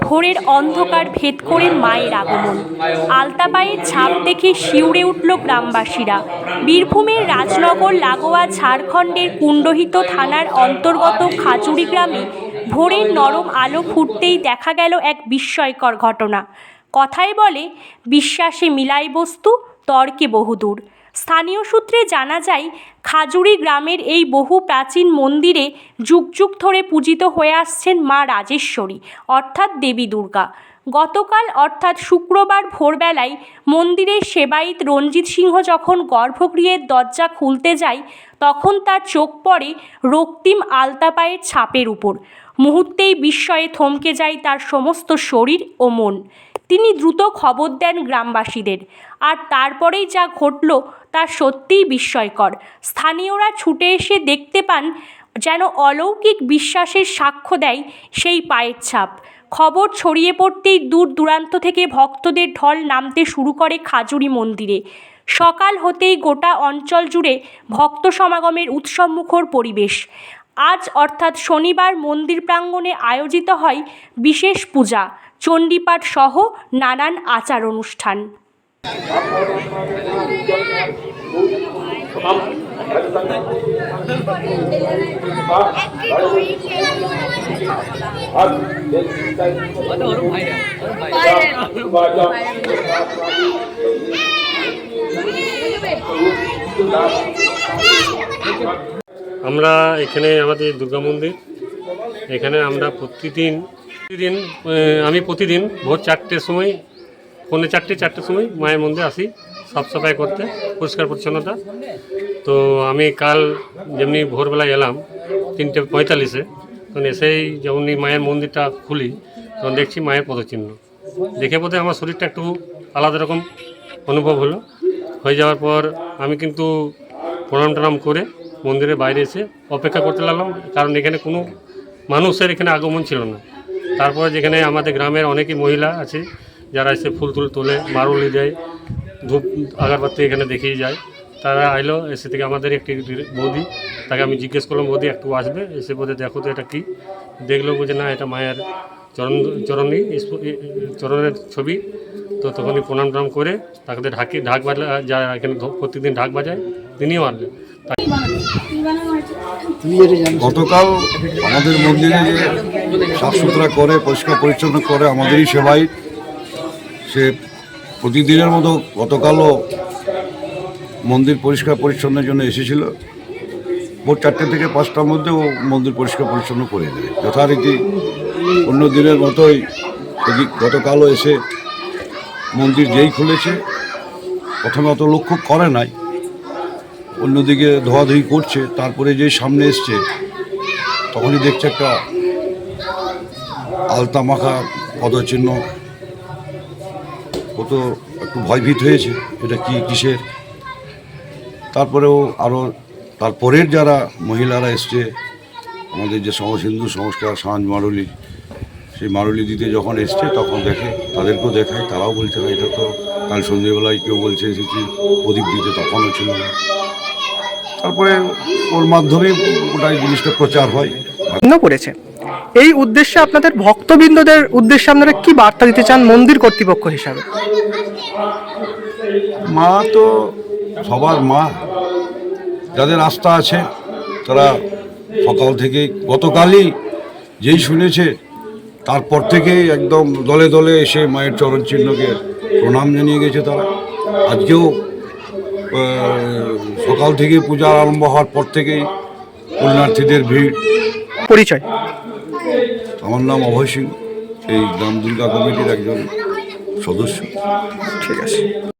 ভোরের অন্ধকার ভেদ করে মায়ের আগমন। আলতাবাইয়ের ছাপ দেখে শিউরে উঠল গ্রামবাসীরা। বীরভূমের রাজনগর, লাগোয়া, ঝাড়খণ্ডের কুণ্ডহিত থানার অন্তর্গত খাচুরি গ্রামে ভোরের নরম আলো ফুটতেই দেখা গেল এক বিস্ময়কর ঘটনা। কথায় বলে, বিশ্বাসে মিলাই বস্তু, তর্কে বহুদূর। স্থানীয় সূত্রে জানা যায়, খাজুরি গ্রামের এই বহু প্রাচীন মন্দিরে যুগ যুগ ধরে পূজিত হয়ে আসছেন মা রাজেশ্বরী, অর্থাৎ দেবী দুর্গা। গতকাল, অর্থাৎ শুক্রবার ভোরবেলায় মন্দিরের সেবায়িত রঞ্জিত সিংহ যখন গর্ভগৃহের দরজা খুলতে যায়, তখন তার চোখ পড়ে রক্তিম আলতাপায়ের ছাপের উপর। মুহূর্তেই বিস্ময়ে থমকে যায় তার সমস্ত শরীর ও মন। তিনি দ্রুত খবর দেন গ্রামবাসীদের। আর তারপরেই যা ঘটল তা সত্যিই বিস্ময়কর। স্থানীয়রা ছুটে এসে দেখতে পান যেন অলৌকিক বিশ্বাসের সাক্ষ্য দেয় সেই পায়ের ছাপ। খবর ছড়িয়ে পড়তেই দূর দূরান্ত থেকে ভক্তদের ঢল নামতে শুরু করে খাজুরি মন্দিরে। সকাল হতেই গোটা অঞ্চল জুড়ে ভক্ত সমাগমের উৎসবমুখর পরিবেশ। আজ অর্থাৎ শনিবার মন্দির প্রাঙ্গণে আয়োজিত হয় বিশেষ পূজা। চণ্ডীপাঠ সহ নানান আচার অনুষ্ঠান আমরা এখানে আমাদের দুর্গা মন্দির। এখানে আমরা প্রতিদিন প্রতিদিন আমি প্রতিদিন ভোর চারটের সময়, পৌনে চারটে, চারটের সময় মায়ের মন্দিরে আসি, সাফ সাফাই করতে, পরিষ্কার পরিচ্ছন্নতা। তো আমি কাল যেমনি ভোরবেলায় এলাম, তিনটে পঁয়তাল্লিশে, তখন এসেই যেমনি মায়ের মন্দিরটা খুলি, তখন দেখছি মায়ের পদচিহ্ন। দেখে বোধহয় আমার শরীরটা একটু আলাদা রকম অনুভব হলো। হয়ে যাওয়ার পর আমি কিন্তু প্রণাম টনাম করে মন্দিরের বাইরে এসে অপেক্ষা করতে লাগলাম, কারণ এখানে কোনো মানুষের এখানে আগমন ছিল না। তারপরে যেখানে আমাদের গ্রামের অনেকই মহিলা আছে, যারা এসে ফুল তুল তোলে, মারুলি দেয় ধূপ আগারবাতি এখানে দেখিয়ে যায়। তারা আইলো, এসে থেকে আমাদের একটি বৌদি, তাকে আমি জিজ্ঞেস করলাম, বৌদি, একটু আসবে? এসে বলতে দেখো তো এটা কী? দেখল বুঝে না, এটা মায়ের চরণ চরণী স্প- এ- এ- চরণের ছবি। তো তখনই প্রণাম টনাম করে তাকে ঢাকি ঢাক বাজলে যা এখানে প্রতিদিন ঢাক বাজায়, তিনিও আনলেন। গতকাল আমাদের মন্দিরে যে সাফ সুতরা করে, পরিষ্কার পরিচ্ছন্ন করে আমাদেরই সেবাই, সে প্রতিদিনের মতো গতকালও মন্দির পরিষ্কার পরিচ্ছন্নের জন্য এসেছিল। ভোর চারটে থেকে পাঁচটার মধ্যে ও মন্দির পরিষ্কার পরিচ্ছন্ন করে দেয় যথারীতি অন্য দিনের মতোই গতকালও এসে মন্দির যেই খুলেছে, প্রথমে অত লক্ষ্য করে নাই অন্যদিকে ধোয়াধুয়ি করছে, তারপরে যে সামনে এসছে, তখনই দেখছে একটা আলতা মাখা পদচিহ্ন। ও তো একটু ভয়ভীত হয়েছে, এটা কি কিসের? তারপরেও আরও তারপরের যারা মহিলারা এসছে, আমাদের যে সমাজ হিন্দু সংস্কার সাঁঝ মারুলি, সেই মারুলি দিতে যখন এসছে, তখন দেখে, তাদেরকেও দেখায়, তারাও বলছে না, এটা তো কাল সন্ধ্যেবেলায় কেউ বলছে এসেছি, প্রদীপ দিতে তখনও ছিল না। তারপরে ওর মাধ্যমে গোটাই জিনিসটা প্রচার হয়। করেছে। এই উদ্দেশ্যে আপনাদের ভক্তবৃন্দদের উদ্দেশ্যে আপনারা কি বার্তা দিতে চান মন্দির কর্তৃপক্ষ হিসাবে? মা তো সবার মা। যাদের আস্থা আছে তারা সকাল থেকে গতকালই যেই শুনেছে তারপর থেকেই একদম দলে দলে এসে মায়ের চরণ চিহ্নকে প্রণাম জানিয়ে গেছে তারা। আজকেও সকাল থেকে পূজা আরম্ভ হওয়ার পর থেকেই পুণ্যার্থীদের ভিড়। পরিচয়? আমার নাম অভয় সিং এই গ্রাম দুর্গা কমিটির একজন সদস্য। ঠিক আছে।